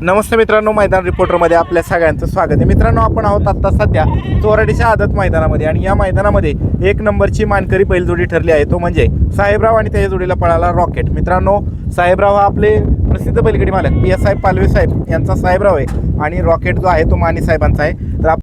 नमस्ते मित्रांनो मैदान रिपोर्टरमध्ये आपल्या सगळ्यांचं स्वागत आहे. मित्रांनो आपण आहोत आत्ता सध्या चोराडीच्या आदत मैदानामध्ये आणि या मैदानामध्ये एक नंबरची मानकरी बैलजोडी ठरली आहे. तो म्हणजे साहेबराव आणि त्याच्या जोडीला पळाला रॉकेट. मित्रांनो साहेबराव हा आपले प्रसिद्ध बैलगडी मालक पी एस साहेब पालवे साहेब यांचा साहेबराव आहे आणि रॉकेट जो आहे तो माने साहेबांचा आहे. तर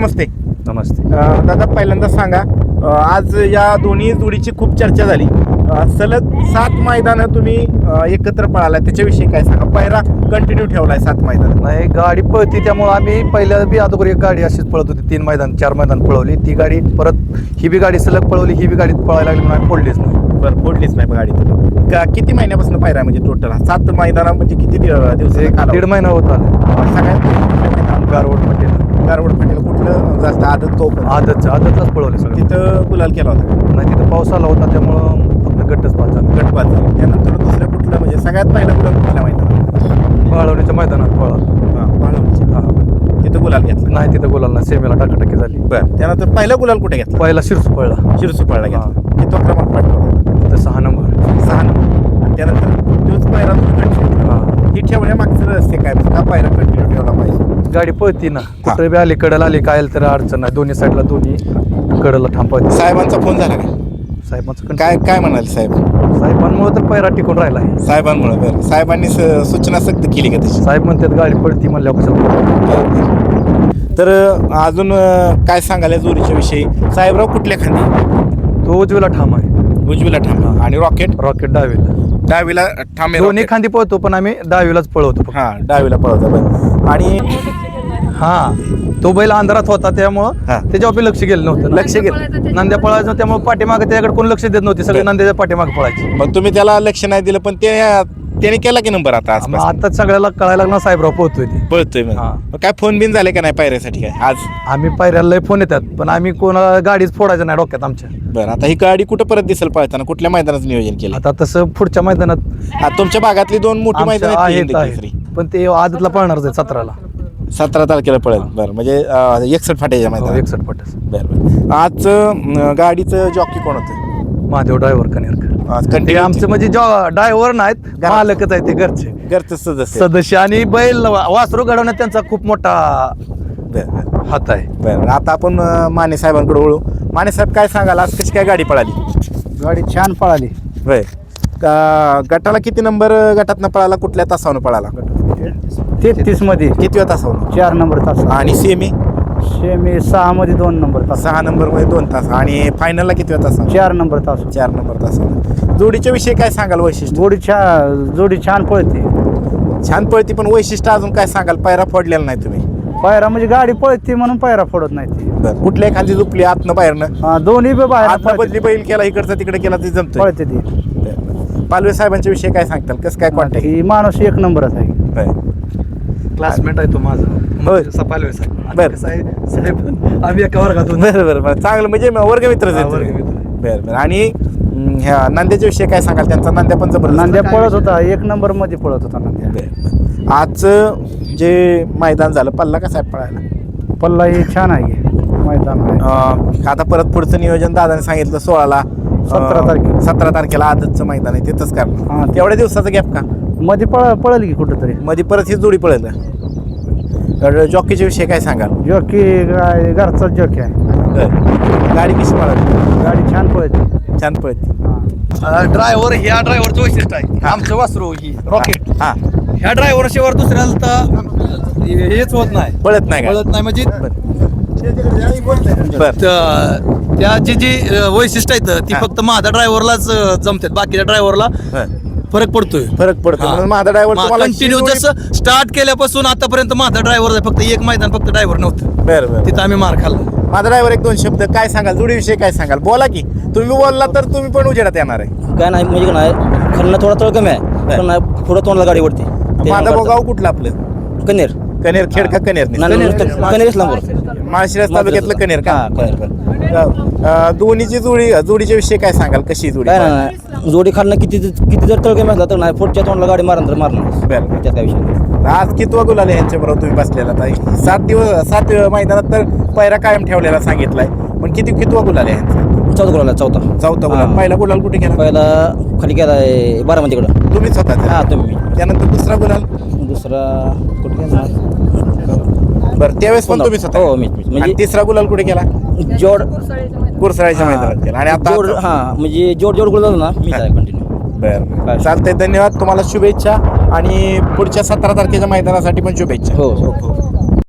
नमस्ते. नमस्ते. अ, दादा पहिल्यांदा सांगा अ, आज या दोन्ही जोडीची खूप चर्चा झाली. अ, सलग सात मैदानं तुम्ही अ, एकत्र पळाला त्याच्याविषयी काय सांगा? पहिला कंटिन्यू ठेवलाय सात मैदान. नाही गाडी पळती त्यामुळे आम्ही पहिल्या बी अगोदर एक गाडी अशीच पळत होती. तीन मैदान चार मैदान पळवली. ती गाडी परत ही बी गाडी सलग पळवली ही बी गाडी पळायला लागली म्हणून आम्ही फोडलीच नाही. बरं फोडलीच नाही गाडी. तुम्ही का किती महिन्यापासून पायरा म्हणजे टोटल सात मैदाना म्हणजे किती दिव- दिवसाचा एक? दीड महिना होत सगळ्यात गारवड पटेल गारवड जास्त आदत तो. आदतच आदतच पळवले सगळं. तिथं गुलाल केला होता. नाही तिथं पाऊस आला होता त्यामुळं फक्त गट्टच पाच झाला. गटपात झाला. त्यानंतर दुसऱ्या कुठलं म्हणजे सगळ्यात पहिला गुलाल कुठल्या मैदानात? पळवण्याच्या मैदानात पळा हा, बाळवणीच्या. हा. तिथं गुलाल घेतला. नाही तिथं गुलाल नाही. सेमीला टाकाटाकी झाली. बरं त्यानंतर पहिला गुलाल कुठे घेतला? पहिला शिरसू पळला शिरसू पळला घेतला. हा. किती क्रमांक पाठवला तिथं सहा नंबर सहा नंबर आणि त्यानंतर तोच पायरा तुम्ही कंटिन्यू हा ही ठेवण्यामागचं रहस्य काय म्हणजे का पायरा कंटिन्यू ठेवला पाहिजे गाडी पळती ना कुठं बी आली कडेला आली काय तर अडचण नाही. दोन्ही साईडला दोन्ही कडेला थांबवायची साहेबांचा फोन झाला का? साहेबांचं काय काय म्हणाले साहेब? साहेबांमुळे तर पैरा टिकून राहिला आहे. साहेबांमुळे बरं. साहेबांनी स- सूचना सक्त केली का तशी साहेब म्हणतात गाडी पडती म्हणल्यावर कशाला तर अजून अं, काय सांगाल या जोडीच्या विषयी? साहेबराव कुठल्या खांदी तो उजवीला ठाम आहे. उजवीला ठाम आणि रॉकेट रॉकेट डावीला डावीला ठाम आहे दोन्ही. खांदी पळतो पण आम्ही डावीलाच पळवतो. हा डावीला पळवता आणि हा तो बैल अंधारात होता त्यामुळं हा. त्याच्यावर बी लक्ष गेलं नव्हतं लक्ष गेलं नांद्या पळायचं त्यामुळे पाठीमागे त्याच्याकडे कोण लक्ष देत नव्हते सगळे. नांद्याच्या पाठीमागे पळायचे मग तुम्ही त्याला लक्ष नाही दिलं पण ते त्याने केला की नंबर आता मग आज आता सगळ्याला कळायला लागला साहेबराव पोहतोय ते. पळतोय मग. हा. मग काय फोन बिन झाले का नाही पायऱ्यासाठी काय? आज? आम्ही पायऱ्याला लय फोन येतात पण आम्ही कोणाला गाडीच फोडायचं नाही डोक्यात आमच्या. बरं आता ही गाडी कुठं परत दिसेल पळताना? कुठल्या मैदानाचं नियोजन केलं आता तसं पुढच्या मैदानात हा, तुमच्या भागातली दोन मोठी आमच्या मैदान आहेत आहेत पण ते आदतला पळणारच आहे सतराला. सतरा तारखेला पळेल. बरं म्हणजे एकसठ फाट्याच्या मैदान एकसठ पटस बरं बरं. आज अं, गाडीचं जॉकी कोण होतं? महादेव ड्रायव्हर कनेरकर कंटिन्यू आमचं म्हणजे ड्रायव्हर नाहीत. मालकच आहे ते घरचे. घरचं सदस्य. सदस्य आणि बैल वासरू घडवण्यात त्यांचा खूप मोठा बरं बरं. हात आहे. बरं आता आपण माने साहेबांकडे वळू. माने साहेब काय सांगाल? आज कशी काय गाडी पळाली? गाडी छान पळाली. होय का गटाला किती नंबर गटातनं पळाला? कुठल्या तासावनं पळाला? तेहतीसमध्ये. किती तासावनं चार नंबर तास. आणि सेमी सेमी सहा मध्ये दोन नंबर तास. सहा नंबरमध्ये दोन तास. आणि फायनलला किती तास? चार नंबर तास. चार नंबर तास. जोडीच्या विषयी काय सांगाल वैशिष्ट्य? जोडी छान जोडी छान पळते. छान पळती पण वैशिष्ट्य अजून काय सांगाल? पायरा फोडलेला नाही तुम्ही. पायरा म्हणजे गाडी पळते म्हणून पायरा फोडत नाही ती. बरं कुठल्या एखादी झोपली आतनं बाहेरनं? हा, दोन्ही बी बाहेर आतनं पळते. बदली बैल केला इकडचा तिकडे केला ते जमतोय. पळते ती. पालवे साहेबांच्या विषयी काय सांगताल? कसं काय कॉन्टॅक्ट ही माणूस एक नंबरच आहे. क्लासमेट आहे तो माझा. होय. सपालवे साहेब. बरं. कसं आहे, साहेब आम्ही एका वर्गातून बरं बरं बरं. चांगलं म्हणजे वर्गमित्रच हा, आहेत तुम्ही. वर्गमित्र. बरं बरं. आणि हम्म, ह्या नांद्याच्या विषयी काय सांगाल? त्यांचा नांद्या पण जबरदस्त नांद्या पळत होता. एक नंबरमध्ये पळत होता नांद्या. बरं, बरं. आजचं जे मैदान झालं पल्ला कसा आहे पळायला? पल्ला ही छान आहे. मैदान आहे. अं, आता परत पुढचं नियोजन दादाने सांगितलं सोळाला. सतरा तारखेला. सतरा तारखेला आदतचं मैदान आहे तिथंच हा, करणार ते- तेवढ्या दिवसाचा गॅप का? मध्ये पळ पळेल की कुठंतरी? मध्ये परत ही जोडी पळेल. जॉकीच्या विषयी काय सांगाल? जॉकी काय घरचा जॉकी आहे. बरं. गाडी कशी पळाली? गाडी छान पळते. छान पळते. हा. ड्रायव्हर ह्या ड्रायव्हरचं वैशिष्ट्य आहे. आमचं वासरू ही रॉकेट हा. ह्या ड्रायव्हर शिवाय दुसऱ्याला तर हेच होत नाही. पळत नाही का? कळत नाही. म्हणजे बरं. त्याची जी अ, वैशिष्ट्य आहेत ती हा. फक्त माझ्या ड्रायव्हरलाच जमतात. बाकीच्या ड्रायव्हरला बरं. फरक पडतोय. फरक पडतो म्हणून माझा ड्रायव्हर कंटिन्यू जसं स्टार्ट केल्यापासून आतापर्यंत माझा ड्रायव्हर आहे. फक्त एक मैदान फक्त ड्रायव्हर नव्हतं. बरं बरं तिथं आम्ही मार खाल्ला. माझा ड्रायव्हर एक दोन शब्द काय सांगाल? जोडीविषयी काय सांगाल? बोला की. तुम्ही बोलला तर तुम्ही पण उजेडात येणार आहे. काय नाही म्हणजे काय नाही खरं थोडा थोडं कमी आहे पण नाही पुढं तोंडला गाडी वरती माझा भाऊ गाव कुठलं आपलं? कनेर कनेर खेड का कनेर कनेर इस्लामपूर. माळशिरस तालुक्यातलं कनेर का? कनेर कनेर. अं, दोन्हीची जोडी जोडीच्या विषयी काय सांगाल? कशी जोडी काय नाही, नाही जोडी खालनं किती किती जर तळ कमी असला तर नाही पुढच्या तोंडला गाडी मारणार तर मारणार. बरं. त्यात काय विषय. नाही. आज कितवा गुलाल आहे यांच्या बरोबर तुम्ही बसलेला? आता सात दिवस सात मैदानात तर पैरा कायम ठेवलेला सांगितलाय. पण किती कितवा गुलाल आहे यांचा? चौथा गुलाल चौथा. चौथा गुलाल. हा. पहिला गुलाल कुठे गेला? पहिला खाली गेला बारामतीकडं. तुम्हीच होता हा तुम्ही. त्यानंतर दुसरा गुलाल? दुसरा कुठे गेला? बरं त्यावेळेस पण तुम्हीच होता हो मीच मीच आणि म्हणजे तिसरा गुलाल कुठे गेला? जोड गुरसरायच्या हा. मैदानात गेला. आणि आता जोड हा म्हणजे जोड जोड गुलाल ना मीच आहे कंटिन्यू बरं? चालतंय धन्यवाद. तुम्हाला शुभेच्छा आणि पुढच्या सतरा तारखेच्या मैदानासाठी पण शुभेच्छा. हो हो.